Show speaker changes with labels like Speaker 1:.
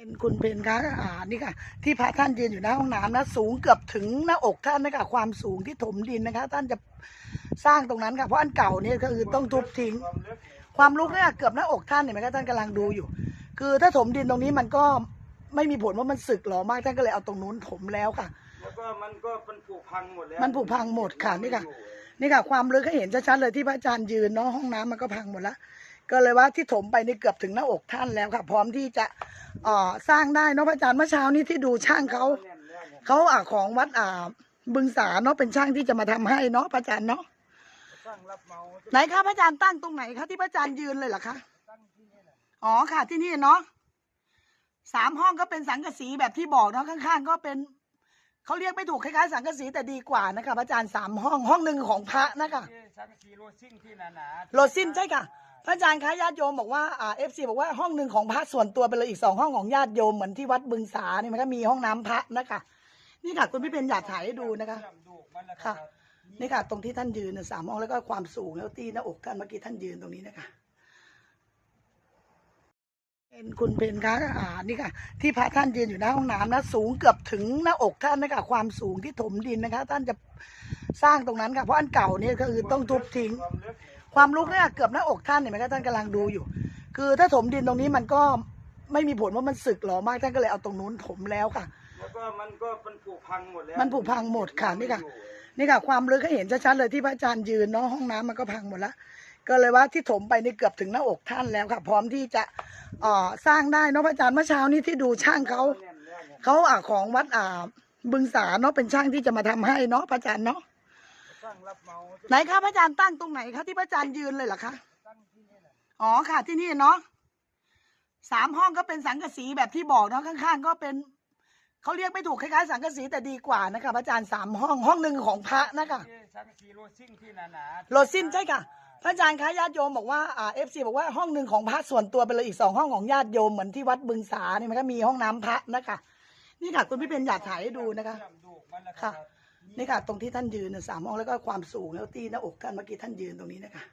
Speaker 1: เป็นคุณเพนคะอ่านี่ค่ะ ที่พระท่านยืนอยู่หน้าห้องน้ำนะ สูงเกือบถึงหน้าอกท่านนะคะความสูงที่ถมดินนะคะ ท่านจะสร้างตรงนั้นค่ะเพราะอันเก่าเนี่ยก็คือต้องทุบทิ้ง ความลุกเนี่ยเกือบหน้าอกท่านเห็นไหมคะท่านกำลังดูอยู่ คือถ้าถมดินตรงนี้มันก็ไม่มีผลว่ามันสึกหรอมากท่านก็เลยเอาตรงนู้นถมแล้วค่ะ
Speaker 2: แล้วก็มันก็มันผุพังหมดแล้ว
Speaker 1: มันผุพังหมดค่ะนี่ค่ะ นี่ค่ะ ความลึกให้เห็นชัดๆเลยที่พระอาจารย์ยืนเนาะห้องน้ำมันก็พังหมดแล้ว ก็เลยว่าที่ถมไปนี่เกือบถึงหน้าอกท่านแล้วค่ะ พร้อมที่จะเอ่อสร้างได้เนาะพระอาจารย์เมื่อเช้านี้ที่ดูช่างเขาเขาอ่าของวัดอ่าบึงสาเนาะเป็นช่างที่จะมาทำให้เนาะพระอาจารย์เนาะ
Speaker 2: สร้างรับเหมา
Speaker 1: ไหนคะพระอาจารย์ตั้งตรงไหนคะที่พระอาจารย์ยืนเลยเหรอคะ
Speaker 2: ตั้งที่นี่แหละ
Speaker 1: อ๋อค่ะที่นี่เนาะสามห้องก็เป็นสังกะสีแบบที่บอกเนาะข้างๆ ก็เป็นเขาเรียกไม่ถูกคล้ายๆสังกะสีแต่ดีกว่านะคะพระอาจารย์สามห้องห้องหนึ่งของพระนะคะ
Speaker 2: ที่สังกะสีโรซิ่งที่หนาหนาๆ
Speaker 1: โรซินใช่ค่ะพ ระอาจารย์คะญาติโยมบอกว่าอ่าเอฟซีบอกว่าห้องหนึ่งของพระส่วนตัวไปเลยอีกสองห้องของญาติโยมเหมือนที่วัดบึงสาเนี่ยมันก็มีห้องน้ำพระนะคะ นี่ค่ะคุณพี่เป็นอยากถ่ายให้ดูนะคะ ค่ะ นี่ค่ะ ตรงที่ท่านยืนเนี่ยสามห้องแล้วก็ความสูงแล้วตีหน้าอกท่านเมื่อกี้ท่านยืนตรงนี้นะคะเป็นคุณเพนคะอ่านี่ค่ะ ที่พระท่านยืนอยู่หน้าห้องน้ำนะสูงเกือบถึงหน้าอกท่านนะคะความสูงที่ถมดินนะคะ ท่านจะสร้างตรงนั้นค่ะเพราะอันเก่าเนี่ยก็คือต้องทุบทิ้ง
Speaker 2: ความลึก
Speaker 1: ความลุกเนี่ยเกือบหน้าอกท่านเห็นไหมคะท่านกำลังดูอยู่ คือถ้าถมดินตรงนี้มันก็ไม่มีผลว่ามันสึกหรอมากท่านก็เลยเอาตรงนู้นถมแล้วค่ะ
Speaker 2: แล้วก็มันก็มันผุพังหมดแล้ว
Speaker 1: มันผุพังหมดค่ะนี่ค่ะ นี่ค่ะ ความลึกให้เห็นชัดๆเลยที่พระอาจารย์ยืนเนาะห้องน้ำมันก็พังหมดแล้วก็เลยว่าที่ถมไปนี่เกือบถึงหน้าอกท่านแล้วค่ะ พร้อมที่จะเอ่อสร้างได้เนาะพระอาจารย์เมื่อเช้านี้ที่ดูช่างเขา
Speaker 2: แน่นแล้วเนี่ย
Speaker 1: เขาอ่าของวัดอ่าบึงสาเนาะเป็นช่างที่จะมาทำให้เนาะพระอาจารย์เนาะ
Speaker 2: สร้างรับเหมา
Speaker 1: ไหนคะพระอาจารย์ตั้งตรงไหนคะที่พระอาจารย์ยืนเลยเหรอคะ
Speaker 2: ตั้งที่นี่แหละ
Speaker 1: อ๋อค่ะ ที่นี่เนาะสามห้องก็เป็นสังกะสีแบบที่บอกเนาะข้างๆ ก็เป็นเขาเรียกไม่ถูกคล้ายๆสังกะสีแต่ดีกว่านะคะพระอาจารย์สามห้องห้องหนึ่งของพระนะคะ
Speaker 2: ที่สังกะสีโรซิ่งที่หนาหนาๆ
Speaker 1: โรซินใช่ค่ะพระอาจารย์คะญาติโยมบอกว่าอ่าเอฟซีบอกว่าห้องหนึ่งของพระส่วนตัวไปเลยอีกสองห้องของญาติโยมเหมือนที่วัดบึงสาเนี่ยมันก็มีห้องน้ำพระนะคะ นี่ค่ะคุณพี่เป็นอยากถ่ายให้ดูนะคะ
Speaker 2: เชื่อมดูกมันแล้วก็
Speaker 1: ค่ะ นี่ค่ะ ตรงที่ท่านยืนเนี่ยสามองแล้วก็ความสูงแล้วตีหน้าอกท่านเมื่อกี้ท่านยืนตรงนี้นะคะ